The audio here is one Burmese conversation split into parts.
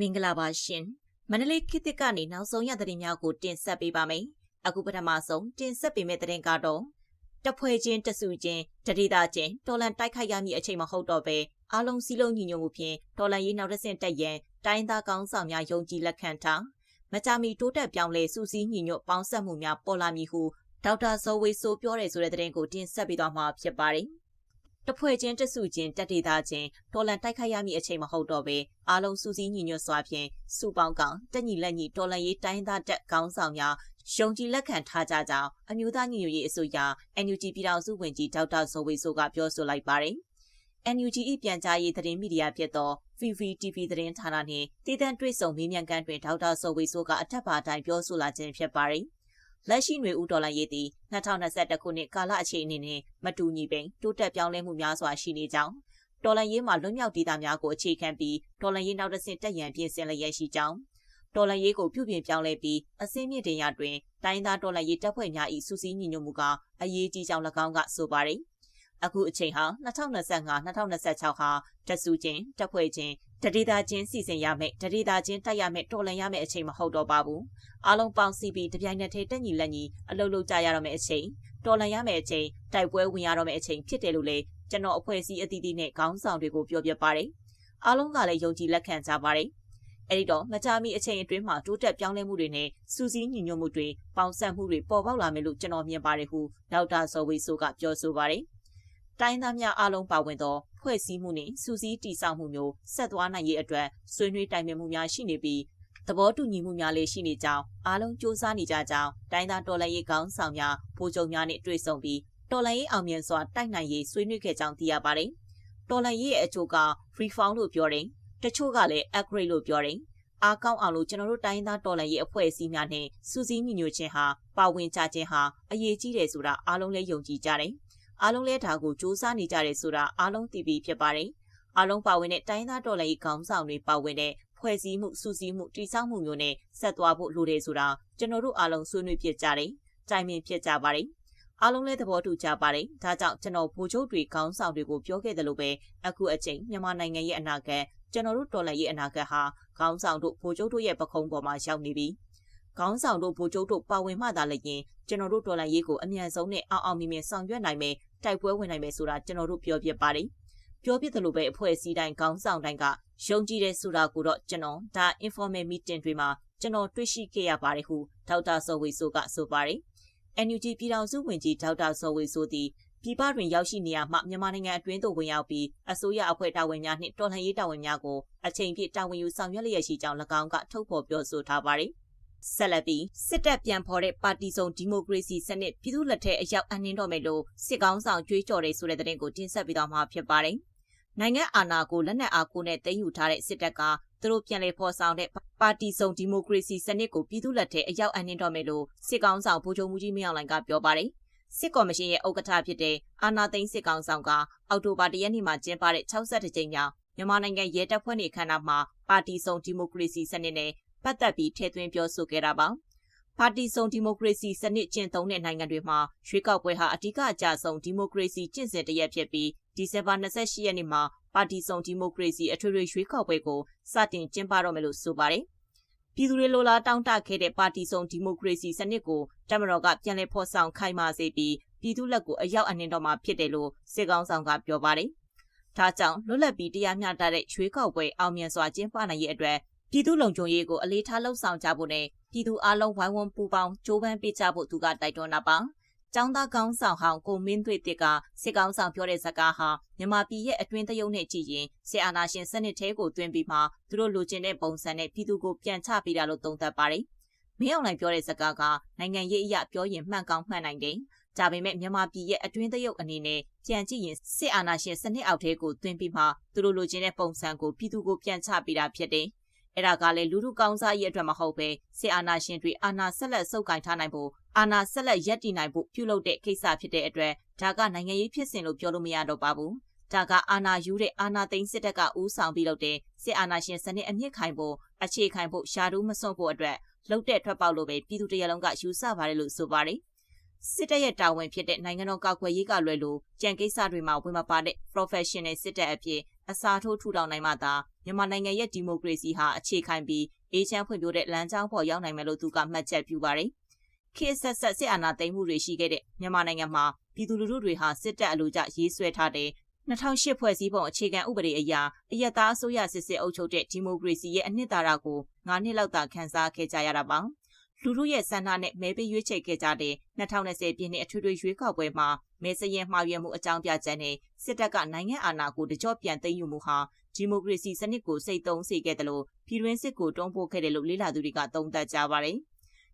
မင်္ဂလာပါရှင်မန္တလေးခေတ်သစ်ကနေနောက်ဆုံးရသတင်းများကိုတင်ဆက်ပေးပါမယ်အခုပထမဆုံးတင်ဆက်ပေးမယ့်သတင်းကတော့တဖွဲ့ချင်းတစုချင်းတတိတာချင်းတော်လန်တိုက်ခိုက်ရမည့်အချိန်မဟုတ်တော့ပဲအားလုံးစည်းလုံးညီညွတ်မှုဖြင့်တော်လန်ရေးနောက်တစ်ဆင့်တက်ရန်တိုင်းသားကောင်းဆောင်များယုံကြည်လက်ခံထားမကြမီတိုးတက်ပြောင်းလဲစူးစီးညီညွတ်ပေါင်းဆက်မှုများပေါ်လာမည်ဟုဒေါက်တာဇော်ဝေဆိုပြောတယ်ဆိုတဲ့သတင်းကိုတင်ဆက်ပေးသွားမှာဖြစ်ပါတယ် တဖွဲ့ချင်းတစုချင်းတက်ဒေတာချင်းတော်လန်တိုက်ခိုက်ရမည့်အချိန်မဟုတ်တော့ပဲအားလုံးစူးစီးညီညွတ်စွာဖြင့်စုပေါင်းကောင်တက်ညီလက်ညီတော်လန်ရေးတိုင်းသားတက်ကောင်းဆောင်များယုံကြည်လက်ခံထားကြကြောင်းအမျိုးသားညီညွတ်ရေးအစိုးရ NUG ပြည်ထောင်စုဝန်ကြီးဒေါက်တာဇော်ဝေဆိုကပြောဆိုလိုက်ပါတယ်။ NUG ၏ပြန်ကြားရေးသတင်းမီဒီယာဖြစ်သော VVTV သတင်းဌာနနှင့်တည်တံ့တွေ့ဆုံမေးမြန်းခန်းတွင်ဒေါက်တာဇော်ဝေဆိုကအထက်ပါအတိုင်းပြောဆိုလာခြင်းဖြစ်ပါတယ်။ လက်ရှိຫນွေဦးဒေါ်လာရေးသည်2021ခုနှစ်ကာလအခြေအနေနှင့်မတူညီပင်တိုးတက်ပြောင်းလဲမှုများစွာရှိနေကြောင်းဒေါ်လာရေးမှာလွတ်မြောက်ဒေသများကိုအခြေခံပြီးဒေါ်လာရေးနောက်တစ်ဆင့်တက်ရန်ပြင်ဆင်လျက်ရှိကြောင်းဒေါ်လာရေးကိုပြုပြင်ပြောင်းလဲပြီးအစင်းမြင့်တင်ရတွင်တိုင်းသားဒေါ်လာရေးတပ်ဖွဲ့များ၏စူးစီးညီညွတ်မှုကအရေးကြီးကြောင်း၎င်းကဆိုပါတယ်။အခုအချိန်ဟာ2025-2026ဟာတက်စုချင်းတပ်ဖွဲ့ချင်း တတိတာချင်းစီစဉ်ရမယ်တတိတာချင်းတိုက်ရမယ်တော်လန်ရမယ်အချိန်မဟုတ်တော့ပါဘူး။အားလုံးပေါင်းစည်းပြီးတပြိုင်နက်တည်းတက်ညီလက်ညီအလုပ်လုပ်ကြရတော့မယ့်အချိန်တော်လန်ရမယ်အချိန်တိုက်ပွဲဝင်ရတော့မယ့်အချိန်ဖြစ်တယ်လို့လေကျွန်တော်အဖွဲ့အစည်းအသီးသီးနဲ့ခေါင်းဆောင်တွေကိုပြောပြပါတယ်။အားလုံးကလည်းယုံကြည်လက်ခံကြပါတယ်။အဲဒီတော့မကြမီအချိန်အတွင်းမှာတိုးတက်ပြောင်းလဲမှုတွေနဲ့စူးစီးညီညွတ်မှုတွေပေါင်းစပ်မှုတွေပေါ်ပေါက်လာမယ်လို့ကျွန်တော်မြင်ပါတယ်ဟုဒေါက်တာဇော်ဝေဆိုကပြောဆိုပါတယ်။တိုင်းသားများအားလုံးပါဝင်သော ဖွဲ့စည်းမှုနှင့်စူးစီးတည်ဆောက်မှုမျိုးဆက်သွားနိုင်ရေးအတွက်ဆွေးနွေးတိုင်ပင်မှုများရှိနေပြီးသဘောတူညီမှုများလည်းရှိနေကြောင်းအားလုံးစ조사နေကြကြောင်းတိုင်းသားတော်လှန်ရေးကောင်းဆောင်များဗိုလ်ချုပ်များနဲ့တွေ့ဆုံပြီးတော်လှန်ရေးအောင်မြင်စွာတိုက်နိုင်ရေးဆွေးနွေးခဲ့ကြောင်းသိရပါတယ်။တော်လှန်ရေးရဲ့အချို့က free fall လို့ပြောတယ်တချို့ကလည်း upgrade လို့ပြောတယ်အားကောင်းအောင်လို့ကျွန်တော်တို့တိုင်းသားတော်လှန်ရေးအဖွဲ့အစည်းများနဲ့စူးစီးညီညွတ်ခြင်းဟာပါဝင်ကြခြင်းဟာအရေးကြီးတယ်ဆိုတာအားလုံးလည်းယုံကြည်ကြတယ်။ အားလုံးလည်းဒါကိုစူးစမ်းနေကြတယ်ဆိုတာအားလုံးသိပြီးဖြစ်ပါတယ်။အားလုံးပါဝင်တဲ့တိုင်းသားတော်လှန်ရေးခေါင်းဆောင်တွေပါဝင်တဲ့ဖွဲ့စည်းမှုစူးစီးမှုတည်ဆောက်မှုမျိုးနဲ့ဆက်သွားဖို့လိုတယ်ဆိုတာကျွန်တော်တို့အားလုံးဆွေးနွေးဖြစ်ကြတယ်။တိုင်ပင်ဖြစ်ကြပါတယ်။အားလုံးလည်းသဘောတူကြပါတယ်။ဒါကြောင့်ကျွန်တော်ဗိုလ်ချုပ်တွေခေါင်းဆောင်တွေကိုပြောခဲ့တယ်လို့ပဲအခုအချိန်မြန်မာနိုင်ငံရဲ့အနာဂတ်ကျွန်တော်တို့တော်လှန်ရေးအနာဂတ်ဟာခေါင်းဆောင်တို့ဗိုလ်ချုပ်တို့ရဲ့ပခုံးပေါ်မှာရောက်နေပြီ။ ခေါင်းဆောင်တို့ဗိုလ်ချုပ်တို့ပါဝင်မှသာလည်းရင်ကျွန်တော်တို့တော်လှန်ရေးကိုအမြန်ဆုံးနဲ့အောင်အောင်မြင်မြင်ဆောင်ရွက်နိုင်မယ်တိုက်ပွဲဝင်နိုင်မယ်ဆိုတာကျွန်တော်တို့ပြောပြပါတယ်။ပြောပြသလိုပဲအဖွဲ့အစည်းတိုင်းခေါင်းဆောင်တိုင်းကယုံကြည်တဲ့ဆိုတာကိုတော့ကျွန်တော်ဒါ informal meeting တွေမှာကျွန်တော်တွေ့ရှိခဲ့ရပါတယ်ဟုဒေါက်တာစောဝေဆိုကဆိုပါတယ်။ NUG ပြည်ထောင်စုဝန်ကြီးဒေါက်တာစောဝေဆိုသည်ပြည်ပတွင်ရောက်ရှိနေရမှမြန်မာနိုင်ငံအတွင်းသို့ဝင်ရောက်ပြီးအစိုးရအဖွဲ့တာဝန်များနှင့်တော်လှန်ရေးတာဝန်များကိုအချိန်ပြည့်တာဝန်ယူဆောင်ရွက်လျက်ရှိကြောင်း၎င်းကထုတ်ဖော်ပြောဆိုထားပါတယ်။ ဆက်လက်ပြီးစစ်တပ်ပြန်ဖော်တဲ့ပါတီစုံဒီမိုကရေစီစနစ်ပြည်သူ့လက်ထက်အရောက်အနှင်းတော့မယ်လို့စစ်ကောင်းဆောင်ကြွေးကြော်တဲ့ဆိုတဲ့သတင်းကိုတင်ဆက်ပေးသွားမှာဖြစ်ပါတယ်။နိုင်ငံအာဏာကိုလက်နက်အားကိုနဲ့သိမ်းယူထားတဲ့စစ်တပ်ကသူတို့ပြန်လည်ဖော်ဆောင်တဲ့ပါတီစုံဒီမိုကရေစီစနစ်ကိုပြည်သူ့လက်ထက်အရောက်အနှင်းတော့မယ်လို့စစ်ကောင်းဆောင်ဗိုလ်ချုပ်မှုကြီးမင်းအောင်လှိုင်ကပြောပါတယ်။စစ်ကော်မရှင်ရဲ့ဥက္ကဋ္ဌဖြစ်တဲ့အာနာသိန်းစစ်ကောင်ဆောင်ကအောက်တိုဘာ၁ရက်နေ့မှာကျင်းပတဲ့62ကြိမ်မြောက်မြန်မာနိုင်ငံရဲတပ်ဖွဲ့နေခန္ဓာမှာပါတီစုံဒီမိုကရေစီစနစ်နဲ့ ပတ်သက်ပြီးထည့်သွင်းပြောဆိုခဲ့တာပါ။ပါတီစုံဒီမိုကရေစီစနစ်ကျင့်သုံးတဲ့နိုင်ငံတွေမှာရွေးကောက်ပွဲဟာအဓိကအကြဆုံးဒီမိုကရေစီကျင့်စဉ်တရက်ဖြစ်ပြီးဒီဇင်ဘာ28ရက်နေ့မှာပါတီစုံဒီမိုကရေစီအထွေထွေရွေးကောက်ပွဲကိုစတင်ကျင်းပတော့မယ်လို့ဆိုပါတယ်ပြည်သူတွေလိုလားတောင်းတခဲ့တဲ့ပါတီစုံဒီမိုကရေစီစနစ်ကိုတမတော်ကပြန်လည်ဖော်ဆောင်ခိုင်မာစေပြီးပြည်သူလက်ကိုအရောက်အနှင်းတော်မှာဖြစ်တယ်လို့စစ်ကောင်ဆောင်ကပြောပါတယ်။ဒါကြောင့်လွတ်လပ်ပြီးတရားမျှတတဲ့ရွေးကောက်ပွဲအောင်မြင်စွာကျင်းပနိုင်ရေးအတွက် ပြည်သူလုံခြုံရေးကိုအလေးထားလှုံ့ဆော်ကြဖို့နဲ့ပြည်သူအလုံးဝိုင်းဝန်းပူးပေါင်းကြိုးပမ်းပေးကြဖို့သူကတိုက်တွန်းတာပါ။ကျောင်းသားကောင်းဆောင်ဟောင်းကိုမင်းသွေးတစ်ကစစ်ကောင်းဆောင်ပြောတဲ့စကားဟာမြန်မာပြည်ရဲ့အတွင်းတရုံနဲ့ကြည့်ရင်စစ်အာဏာရှင်စနစ်ထဲကိုတွင်ပြီးမှသူတို့လိုချင်တဲ့ပုံစံနဲ့ပြည်သူကိုပြန်ချပေးတာလို့သုံးသပ်ပါတယ်။မင်းအောင်လှိုင်ပြောတဲ့စကားကနိုင်ငံရေးအရာပြောရင်မှန်ကောင်းမှန်နိုင်တယ်။ဒါပေမဲ့မြန်မာပြည်ရဲ့အတွင်းတရုတ်အနေနဲ့ပြန်ကြည့်ရင်စစ်အာဏာရှင်စနစ်အောက်ထဲကိုတွင်ပြီးမှသူတို့လိုချင်တဲ့ပုံစံကိုပြည်သူကိုပြန်ချပေးတာဖြစ်တယ်။ အဲ့ဒါကလည်းလူလူကောင်းစားရဲ့အတွက်မဟုတ်ပဲစစ်အာဏာရှင်တွေအာဏာဆက်လက်ဆုပ်ကိုင်ထားနိုင်ဖို့အာဏာဆက်လက်ရပ်တည်နိုင်ဖို့ပြုလုပ်တဲ့ကိစ္စဖြစ်တဲ့အတွက်ဒါကနိုင်ငံရေးဖြစ်စဉ်လို့ပြောလို့မရတော့ပါဘူး။ဒါကအာဏာယူတဲ့အာဏာသိမ်းစစ်တပ်ကဦးဆောင်ပြီးလုပ်တဲ့စစ်အာဏာရှင်စနစ်အမြင့်ခိုင်ဖို့အခြေခိုင်ဖို့ရှာတူးမစွန့်ဖို့အတွက်လှုပ်တဲ့ထွက်ပေါက်လို့ပဲပြည်သူတရလုံးကယူဆပါတယ်လို့ဆိုပါတယ်။စစ်တပ်ရဲ့တာဝန်ဖြစ်တဲ့နိုင်ငံတော်ကာကွယ်ရေးကလွယ်လို့ကြံကိစ္စတွေမှာဝင်မပါတဲ့ professional စစ်တပ်အဖြစ် အစားထိုးထူထောင်နိုင်မှသာမြန်မာနိုင်ငံရဲ့ဒီမိုကရေစီဟာအခြေခံပြီးအေးချမ်းဖွံ့ဖြိုးတဲ့လမ်းကြောင်းပေါ်ရောက်နိုင်မယ်လို့သူကမှတ်ချက်ပြုပါတယ်။ခေတ်ဆက်ဆက်စစ်အာဏာသိမ်းမှုတွေရှိခဲ့တဲ့မြန်မာနိုင်ငံမှာပြည်သူလူထုတွေဟာစစ်တပ်အလိုကျရေးဆွဲထားတဲ့2008ဖွဲ့စည်းပုံအခြေခံဥပဒေအရအယက်သားအစိုးရစစ်စစ်အုပ်ချုပ်တဲ့ဒီမိုကရေစီရဲ့အနှစ်သာရကို9နှစ်လောက်သာခန်းစားခဲ့ကြရတာပါ လူလူရဲ့ဆန္ဒနဲ့မဲပေးရွေးချယ်ခဲ့ကြတဲ့2020ပြည့်နှစ်အထွေထွေရွေးကောက်ပွဲမှာမဲစရင်မှားယွင်းမှုအကြောင်းပြချက်နဲ့စစ်တပ်ကနိုင်ငံအာဏာကိုတကြော့ပြန်သိမ်းယူမှုဟာဒီမိုကရေစီစနစ်ကိုစိတ်သုံးစေခဲ့တယ်လို့ပြည်တွင်းစစ်ကိုတွန်းပို့ခဲ့တယ်လို့လေ့လာသူတွေကသုံးသပ်ကြပါတယ်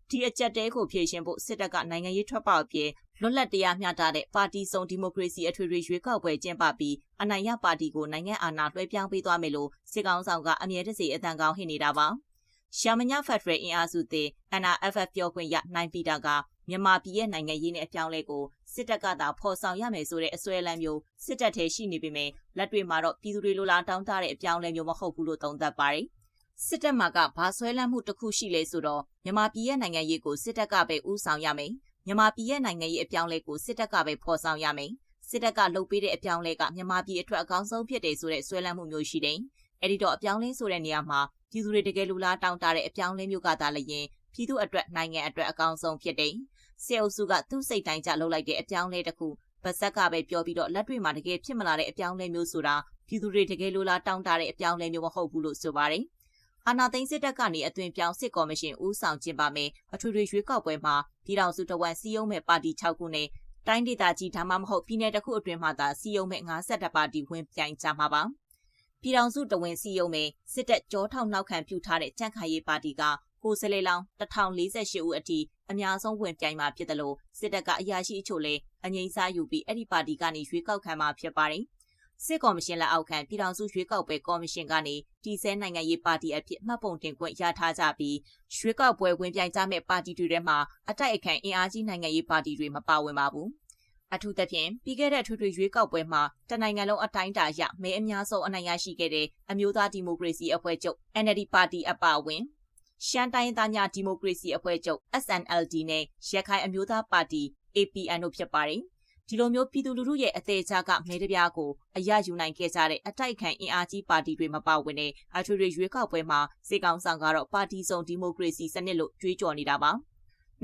ဒီအကြက်တဲကိုဖြည့်ရှင်ဖို့စစ်တပ်ကနိုင်ငံရေးထွက်ပေါက်အပြင်လွတ်လပ်တရားမျှတတဲ့ပါတီစုံဒီမိုကရေစီအထွေထွေရွေးကောက်ပွဲကျင်းပပြီးအနိုင်ရပါတီကိုနိုင်ငံအာဏာလွှဲပြောင်းပေးသွားမယ်လို့စစ်ကောင်ဆောင်ကအမြဲတစေအတန်ကောင်းဟစ်နေတာပါ ရှာမညာဖက်ဒရယ်အင်အားစုသည် NRFF ပြောခွင့်ရနိုင်ပီတာကမြန်မာပြည်ရဲ့နိုင်ငံရေးနဲ့အပြောင်းလဲကိုစစ်တပ်ကသာဖော်ဆောင်ရမယ်ဆိုတဲ့အစွဲလမ်းမျိုးစစ်တပ်ထဲရှိနေပေမဲ့လက်တွေ့မှာတော့ပြည်သူတွေလိုလားတောင်းတတဲ့အပြောင်းလဲမျိုးမဟုတ်ဘူးလို့သုံးသပ်ပါတယ်စစ်တပ်မှာကဘာဆွဲလန်းမှုတစ်ခုရှိလဲဆိုတော့မြန်မာပြည်ရဲ့နိုင်ငံရေးကိုစစ်တပ်ကပဲဦးဆောင်ရမယ်မြန်မာပြည်ရဲ့နိုင်ငံရေးအပြောင်းလဲကိုစစ်တပ်ကပဲဖော်ဆောင်ရမယ်စစ်တပ်ကလုပ်ပေးတဲ့အပြောင်းလဲကမြန်မာပြည်အတွက်အကောင်းဆုံးဖြစ်တယ်ဆိုတဲ့ဆွဲလန်းမှုမျိုးရှိတယ် အဲ့ဒီတော့အပြောင်းလဲဆိုတဲ့နေရာမှာပြည်သူတွေတကယ်လူလားတောင်းတတဲ့အပြောင်းလဲမျိုးကသာလျင်ပြည်သူအတွက်နိုင်ငံအတွက်အကောင်းဆုံးဖြစ်တယ်စေအုပ်စုကသူ့စိတ်တိုင်းကြလုပ်လိုက်တဲ့အပြောင်းလဲတစ်ခုပါဇက်ကပဲပြောပြီးတော့လက်တွေ့မှာတကယ်ဖြစ်မလာတဲ့အပြောင်းလဲမျိုးဆိုတာပြည်သူတွေတကယ်လိုလားတောင်းတတဲ့အပြောင်းလဲမျိုးမဟုတ်ဘူးလို့ဆိုပါတယ်။အာနာသိန်းစစ်တပ်ကနေအသွင်ပြောင်းစစ်ကော်မရှင်ဦးဆောင်ကျင်းပမယ်အထွေထွေရွေးကောက်ပွဲမှာပြည်ထောင်စုတဝန်စီယုံမဲ့ပါတီ6ခုနဲ့တိုင်းဒေသကြီးဒါမှမဟုတ်ပြည်내တစ်ခုအတွင်းမှာသာစီယုံမဲ့52ပါတီဝင်ပြိုင်ကြမှာပါ။ ပြည်ထောင်စုတဝန်စီယုံမဲ့စစ်တပ်ကြောထောက်နောက်ခံပြုထားတဲ့ကြန့်ခိုင်ရေးပါတီကကိုစလေလောင်1048ဦးအထိအများဆုံးဝင်ပြိုင်မှာဖြစ်တယ်လို့စစ်တပ်ကအရာရှိအချို့လည်းအငိမ့်စားယူပြီးအဲ့ဒီပါတီကနေရွေးကောက်ခံမှာဖြစ်ပါတယ်။စစ်ကော်မရှင်လက်အောက်ခံပြည်ထောင်စုရွေးကောက်ပွဲကော်မရှင်ကနေတီစဲနိုင်ငံရေးပါတီအဖြစ်မှတ်ပုံတင်ခွင့်ရထားကြပြီးရွေးကောက်ပွဲဝင်ပြိုင်ကြမဲ့ပါတီတွေထဲမှာအတိုက်အခံအင်အားကြီးနိုင်ငံရေးပါတီတွေမပါဝင်ပါဘူး။ အထူးသဖြင့်ပြီးခဲ့တဲ့ထွေထွေရွေးကောက်ပွဲမှာတနိုင်ငံလုံးအတိုင်းအတာရမဲအများဆုံးအနိုင်ရရှိခဲ့တဲ့အမျိုးသားဒီမိုကရေစီအဖွဲ့ချုပ် NLD ပါတီအပါအဝင်ရှမ်းတိုင်းသားများဒီမိုကရေစီအဖွဲ့ချုပ် SNLD နဲ့ရခိုင်အမျိုးသားပါတီ APN တို့ဖြစ်ပါတယ်။ဒီလိုမျိုးပြည်သူလူထုရဲ့အသေးချာကမဲတပြားကိုအရယူနိုင်ခဲ့ကြတဲ့အတိုက်ခံအင်အားကြီးပါတီတွေမပါဝင်တဲ့အထွေထွေရွေးကောက်ပွဲမှာစေကောင်ဆောင်ကတော့ပါတီစုံဒီမိုကရေစီစနစ်လို့ကြွေးကြော်နေတာပါ။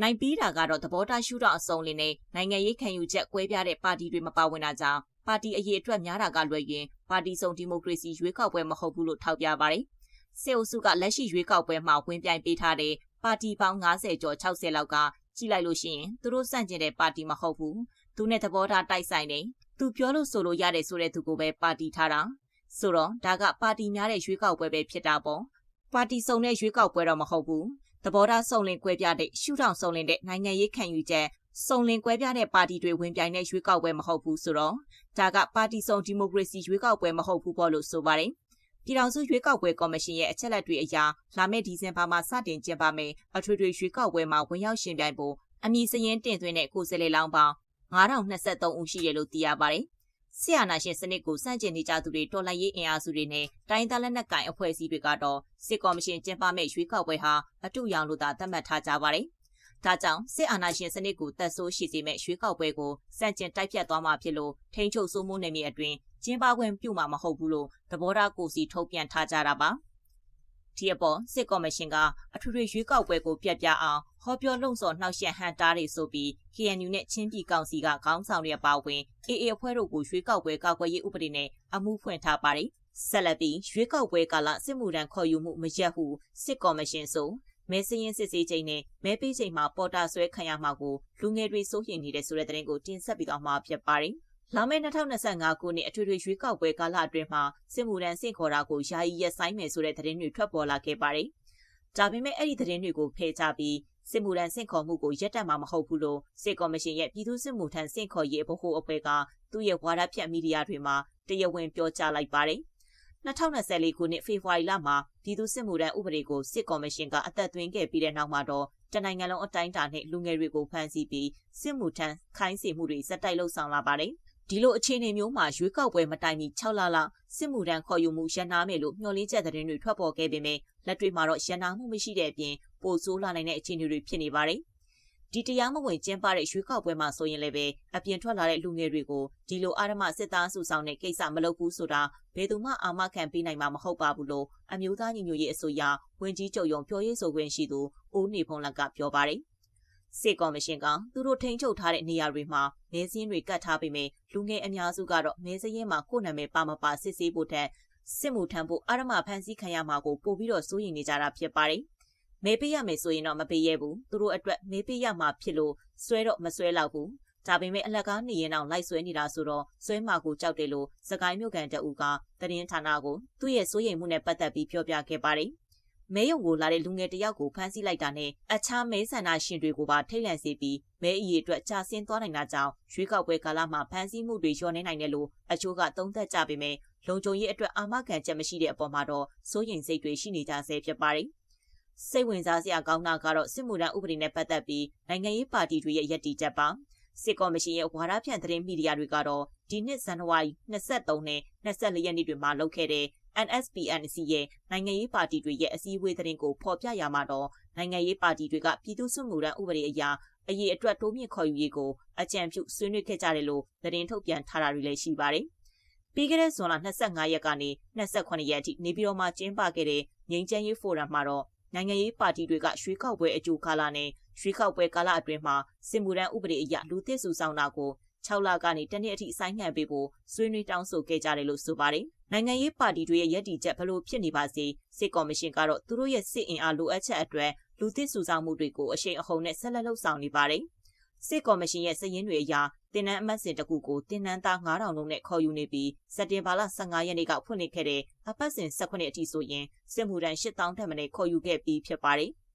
နိုင်ပြီးတာကတော့သဘောထားရှုထောင့်အစုံလင်းနဲ့နိုင်ငံရေးခံယူချက်ကွဲပြားတဲ့ပါတီတွေမပါဝင်တာကြောင့်ပါတီအရေးအတွက်များတာကလွယ်ရင်ပါတီစုံဒီမိုကရေစီရွေးကောက်ပွဲမဟုတ်ဘူးလို့ထောက်ပြပါတယ်။စစ်အုပ်စုကလက်ရှိရွေးကောက်ပွဲမှာဝင်ပြိုင်ပေးထားတဲ့ပါတီပေါင်း90ကျော်60လောက်ကကြည့်လိုက်လို့ရှိရင်သူတို့စန့်ကျင်တဲ့ပါတီမဟုတ်ဘူးသူနဲ့သဘောထားတိုက်ဆိုင်နေသူပြောလို့ဆိုလို့ရတယ်ဆိုတဲ့သူကိုပဲပါတီထားတာဆိုတော့ဒါကပါတီများတဲ့ရွေးကောက်ပွဲပဲဖြစ်တာပေါ့ပါတီစုံတဲ့ရွေးကောက်ပွဲတော့မဟုတ်ဘူး သဘောထားစုံလင်ကွဲပြားတဲ့ရှုထောင့်စုံလင်တဲ့နိုင်ငံရေးခံယူချက်စုံလင်ကွဲပြားတဲ့ပါတီတွေဝင်ပြိုင်တဲ့ရွေးကောက်ပွဲမဟုတ်ဘူးဆိုတော့ဒါကပါတီစုံဒီမိုကရေစီရွေးကောက်ပွဲမဟုတ်ဘူးပေါ့လို့ဆိုပါတယ်ပြည်ထောင်စုရွေးကောက်ပွဲကော်မရှင်ရဲ့အချက်လက်တွေအရလာမယ့်ဒီဇင်ဘာမှာစတင်ကျင်းပမယ်အထွေထွေရွေးကောက်ပွဲမှာဝင်ရောက်ရှင်ပြိုင်ဖို့အမည်စရင်တင်သွင်းတဲ့ကိုယ်စားလှယ်လောင်းပေါင်း9023ဦးရှိတယ်လို့သိရပါတယ်။ ဆီယနာရှင်စနစ်ကိုစန့်ကျင်နေကြသူတွေတော်လှန်ရေးအင်အားစုတွေနဲ့တိုင်းသားလက်နက်ကိုင်အဖွဲ့အစည်းတွေကတော့စစ်ကော်မရှင်ကျင်းပမယ့်ရွေးကောက်ပွဲဟာအတူရောင်လို့သာသတ်မှတ်ထားကြပါတယ်။ဒါကြောင့်စစ်အာဏာရှင်စနစ်ကိုတက်ဆိုးရှိစေမဲ့ရွေးကောက်ပွဲကိုစန့်ကျင်တိုက်ဖြတ်သွားမှာဖြစ်လို့ထိန်းချုပ်စိုးမိုးနေမြေအတွင်းကျင်းပခွင့်ပြုမှာမဟုတ်ဘူးလို့သဘောထားကိုစီထုတ်ပြန်ထားကြတာပါ ဒီအပေါ်စစ်ကော်မရှင်ကအထွေထွေရွေးကောက်ပွဲကိုပြတ်ပြအောင်ဟောပြောလုံဆော်နှောက်ယှက်ဟန်တားတွေဆိုပြီး KNU နဲ့ချင်းပြည်ကောင်စီကခေါင်းဆောင်တွေအပါအဝင် AA အဖွဲ့တို့ကိုရွေးကောက်ပွဲကောက်ွယ်ရေးဥပဒေနဲ့အမှုဖွင့်ထားပါတယ်ဆက်လက်ပြီးရွေးကောက်ပွဲကာလစစ်မှုထမ်းခေါ်ယူမှုမရက်ဟုစစ်ကော်မရှင်ဆိုမဲစရင်စစ်ဆေးချိန်နဲ့မဲပေးချိန်မှာပေါ်တာဆွဲခံရမှာကိုလူငယ်တွေစိုးရိမ်နေတဲ့ဆိုတဲ့သတင်းကိုတင်ဆက်ပြီးတော့မှာဖြစ်ပါတယ်။ လာမယ့်2025ခုနှစ်အထွေထွေရွေးကောက်ပွဲကာလအတွင်းမှာစစ်မှုထမ်းဆင့်ခေါ်တာကိုယာယီရပ်ဆိုင်းမယ်ဆိုတဲ့သတင်းတွေထွက်ပေါ်လာခဲ့ပါတယ်။ဒါပေမဲ့အဲ့ဒီသတင်းတွေကိုဖယ်ချပြီးစစ်မှုထမ်းဆင့်ခေါ်မှုကိုရပ်တန့်မှာမဟုတ်ဘူးလို့စစ်ကော်မရှင်ရဲ့ပြည်သူ့စစ်မှုထမ်းဆင့်ခေါ်ရေးဗဟိုအဖွဲ့ကသူ့ရဲ့ဝါဒဖြန့်မီဒီယာတွေမှာတရားဝင်ပြောကြားလိုက်ပါတယ်။2024ခုနှစ်ဖေဖော်ဝါရီလမှာပြည်သူ့စစ်မှုထမ်းဥပဒေကိုစစ်ကော်မရှင်ကအသက်သွင်းခဲ့ပြီးတဲ့နောက်မှာတော့တနိုင်ငံလုံးအတိုင်းအတာနဲ့လူငယ်တွေကိုဖမ်းဆီးပြီးစစ်မှုထမ်းခိုင်းစေမှုတွေစက်တိုက်လှုပ်ဆောင်လာပါတယ်။ ဒီလိုအခြေအနေမျိုးမှာရွေးကောက်ပွဲမတိုင်မီ6လလောက်စစ်မှုထမ်းခေါ်ယူမှုရန်နာမယ်လို့မျှော်လင့်ချက်သတင်းတွေထွက်ပေါ်ခဲ့ပေမဲ့လက်တွေ့မှာတော့ရန်နာမှုမရှိတဲ့အပြင်ပိုဆိုးလာနိုင်တဲ့အခြေအနေတွေဖြစ်နေပါတယ်။ဒီတရားမဝင်ကျင်းပတဲ့ရွေးကောက်ပွဲမှာဆိုရင်လည်းပဲအပြင်ထွက်လာတဲ့လူငယ်တွေကိုဒီလိုအာရမစစ်သားစုဆောင်တဲ့ကိစ္စမလုပ်ဘူးဆိုတာဘယ်သူမှအာမခံပေးနိုင်မှာမဟုတ်ပါဘူးလို့အမျိုးသားညီညွတ်ရေးအစိုးရဝန်ကြီးချုပ်ရုံပြောရေးဆိုခွင့်ရှိသူဦးနေဖုံးလက်ကပြောပါတယ် စစ်ကော်မရှင်ကသူတို့ထိန်းချုပ်ထားတဲ့နေရာတွေမှာမဲစင်းတွေက တ်ထားပေမဲ့လူငယ်အများစုကတော့မဲစရင်မှာကိုယ်နာမည်ပါမပါစစ်ဆေးဖို့ထက်စစ်မှုထမ်းဖို့အာရမဖန်ဆီးခံရမှာကိုပို့ပြီးတော့စိုးရိမ်နေကြတာဖြစ်ပါတယ်။မဲပေးရမယ်ဆိုရင်တော့မပေးရဘူး။သူတို့အတွက်မဲပေးရမှာဖြစ်လို့ဆွဲတော့မဆွဲတော့ဘူး။ဒါပေမဲ့အလက်ကားနေရင်တော့လိုက်ဆွဲနေတာဆိုတော့ဆွဲမှာကိုကြောက်တယ်လို့စကိုင်းမြို့ကန်တအူကသတင်းဌာနကိုသူ့ရဲ့စိုးရိမ်မှုနဲ့ပတ်သက်ပြီးပြောပြခဲ့ပါတယ်။ မဲယုံကိုလာတဲ့လူငယ်တယောက်ကိုဖမ်းဆီးလိုက်တာနဲ့အခြားမဲဆန္ဒရှင်တွေကိုပါထိတ်လန့်စေပြီးမဲအီအတွက်ကြာဆင်းသွားနိုင်တာကြောင့်ရွေးကောက်ပွဲကာလမှာဖမ်းဆီးမှုတွေလျော့နေနိုင်တယ်လို့အချို့ကသုံးသပ်ကြပေမဲ့လုံခြုံရေးအတွက်အာမခံချက်မရှိတဲ့အပေါ်မှာတော့စိုးရိမ်စိတ်တွေရှိနေကြဆဲဖြစ်ပါတယ်။စိတ်ဝင်စားစရာကောင်းတာကတော့စစ်မှုထမ်းဥပဒေနဲ့ပတ်သက်ပြီးနိုင်ငံရေးပါတီတွေရဲ့ရည်တည်ချက်ပါ။ စစ်ကော်မရှင်ရဲ့ဝါဒဖြန့်သတင်းမီဒီယာတွေကတော့ဒီနှစ်ဇန်နဝါရီ23နဲ့24ရက်နေ့တွေမှာလုပ်ခဲ့တဲ့ NSPNC ရဲ့နိုင်ငံရေးပါတီတွေရဲ့အစည်းအဝေးသတင်းကိုဖော်ပြရမှာတော့နိုင်ငံရေးပါတီတွေကပြည်သူ့စစ်မှုထမ်းဥပဒေအရအရေးအတွက်တိုးမြင့်ခေါ်ယူရေးကိုအကြံပြုဆွေးနွေးခဲ့ကြတယ်လို့သတင်းထုတ်ပြန်ထားတာတွေလည်းရှိပါတယ်။ပြီးခဲ့တဲ့ဇွန်လ25ရက်ကနေ28ရက်အထိနေပြည်တော်မှာကျင်းပခဲ့တဲ့ငြိမ်းချမ်းရေးဖိုရမ်မှာတော့ နိုင်ငံရေးပါတီတွေကရွှေခောက်ပွဲအကျိုးကာလနဲ့ရွှေခောက်ပွဲကာလအတွင်းမှာစစ်မှုထမ်းဥပဒေအရလူသစ်စုဆောင်တာကို6လကနေတနှစ်အထိဆိုင်းငံ့ပေးဖို့ဆွေးနွေးတောင်းဆိုခဲ့ကြတယ်လို့ဆိုပါတယ်။နိုင်ငံရေးပါတီတွေရဲ့ရည်တည်ချက်ဘလို့ဖြစ်နေပါစေစစ်ကော်မရှင်ကတော့သူတို့ရဲ့စစ်အင်အားလိုအပ်ချက်အတွက်လူသစ်စုဆောင်မှုတွေကိုအရှိန်အဟုန်နဲ့ဆက်လက်လှုပ်ဆောင်နေပါတယ်။စစ်ကော်မရှင်ရဲ့စည်ရင်းတွေအရ တင်နန်းအမတ်စင်တကူကိုတင်နန်းသား9000လုံးနဲ့ခေါ်ယူနေပြီးစက်တင်ဘာလ15ရက်နေ့ကဖွင့်လှစ်ခဲ့တဲ့အပတ်စဉ်18အထိဆိုရင်စစ်မှုထမ်း8000ထက်မနည်းခေါ်ယူခဲ့ပြီးဖြစ်ပါတယ်။